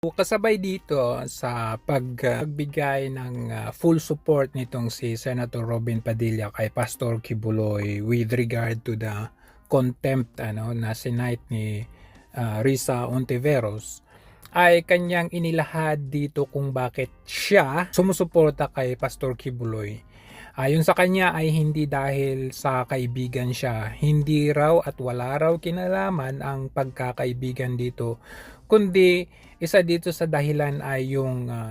Kasabay dito sa uh, pagbigay ng uh, full support nitong si Senator Robin Padilla kay Pastor Kibuloy with regard to the contempt ano na sinight ni uh, Risa Ontiveros ay kanyang inilahad dito kung bakit siya sumusuporta kay Pastor Kibuloy. Ayon sa kanya ay hindi dahil sa kaibigan siya, hindi raw at wala raw kinalaman ang pagkakaibigan dito, kundi isa dito sa dahilan ay yung uh,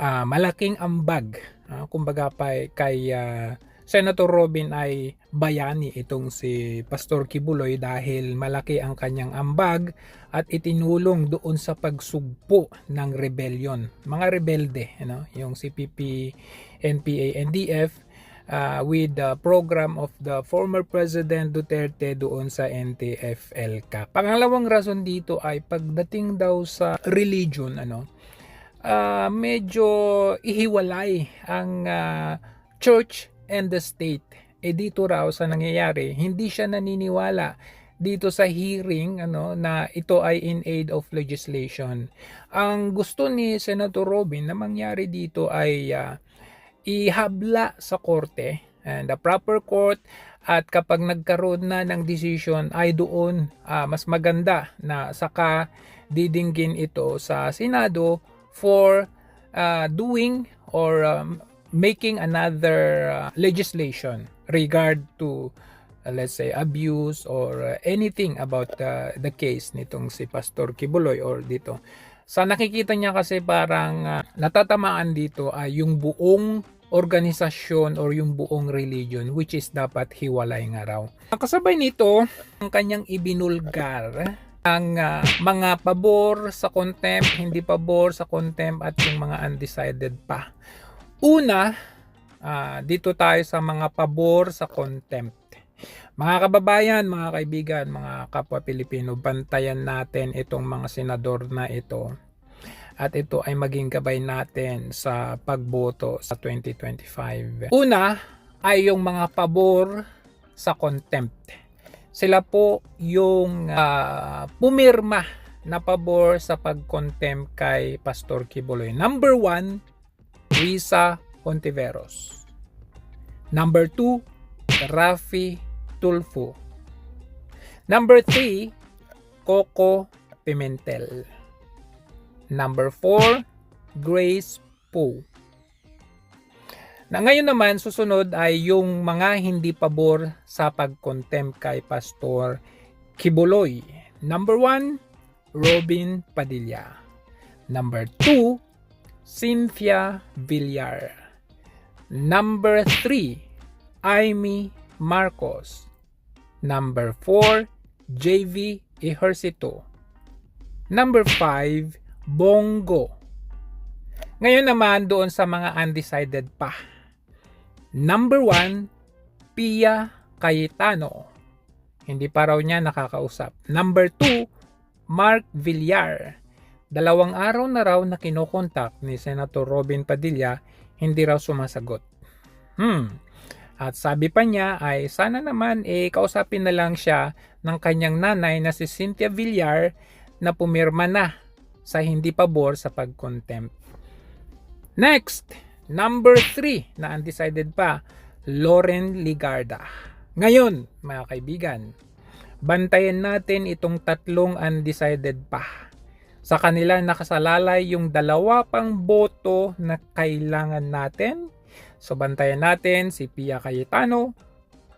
uh, malaking ambag. Uh, kumbaga pa kay uh, Senator Robin ay bayani itong si Pastor Kibuloy dahil malaki ang kanyang ambag at itinulong doon sa pagsugpo ng rebellion. Mga rebelde, you know, yung CPP, NPA, NDF uh, with the program of the former President Duterte doon sa NTF-ELCA. Pangalawang rason dito ay pagdating daw sa religion, ano, uh, medyo ihiwalay ang uh, church and the state. E dito raw sa nangyayari, hindi siya naniniwala dito sa hearing ano na ito ay in aid of legislation. Ang gusto ni Senator Robin na mangyari dito ay uh, ihabla sa korte. And the proper court at kapag nagkaroon na ng decision ay doon uh, mas maganda na saka didinggin ito sa Senado for uh, doing or um, making another uh, legislation regard to uh, let's say abuse or uh, anything about uh, the case nitong si Pastor Kibuloy or dito. Sa nakikita niya kasi parang uh, natatamaan dito ay yung buong organisasyon or yung buong religion which is dapat hiwalay nga raw. Kasabay nito, ang kanyang ibinulgar ang uh, mga pabor sa contempt, hindi pabor sa contempt at yung mga undecided pa. Una, uh, dito tayo sa mga pabor sa contempt. Mga kababayan, mga kaibigan, mga kapwa Pilipino, bantayan natin itong mga senador na ito at ito ay maging gabay natin sa pagboto sa 2025. Una ay yung mga pabor sa contempt. Sila po yung uh, pumirma na pabor sa pag-contempt kay Pastor Kibuloy. Number one, Risa Ontiveros. Number two, Rafi Tulfo. Number three, Coco Pimentel. Number 4, Grace Poe. Na ngayon naman susunod ay yung mga hindi pabor sa pagkontempt kay Pastor Kibuloy. Number 1, Robin Padilla. Number 2, Cynthia Villar. Number 3, Amy Marcos. Number 4, JV Ejercito. Number 5, Bongo. Ngayon naman doon sa mga undecided pa. Number 1, Pia Cayetano. Hindi pa raw niya nakakausap. Number 2, Mark Villar. Dalawang araw na raw na kinokontak ni Senator Robin Padilla, hindi raw sumasagot. Hmm. At sabi pa niya ay sana naman eh kausapin na lang siya ng kanyang nanay na si Cynthia Villar na pumirma na sa hindi pabor sa pag-contempt. Next, number 3 na undecided pa, Lauren Ligarda. Ngayon, mga kaibigan, bantayan natin itong tatlong undecided pa. Sa kanila nakasalalay yung dalawa pang boto na kailangan natin. So bantayan natin si Pia Cayetano,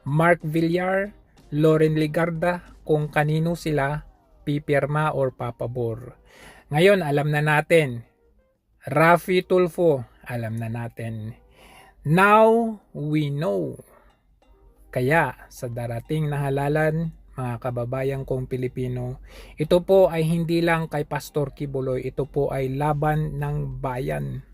Mark Villar, Lauren Ligarda kung kanino sila pipirma or papabor. Ngayon, alam na natin. Rafi Tulfo, alam na natin. Now, we know. Kaya, sa darating na halalan, mga kababayan kong Pilipino, ito po ay hindi lang kay Pastor Kibuloy, ito po ay laban ng bayan.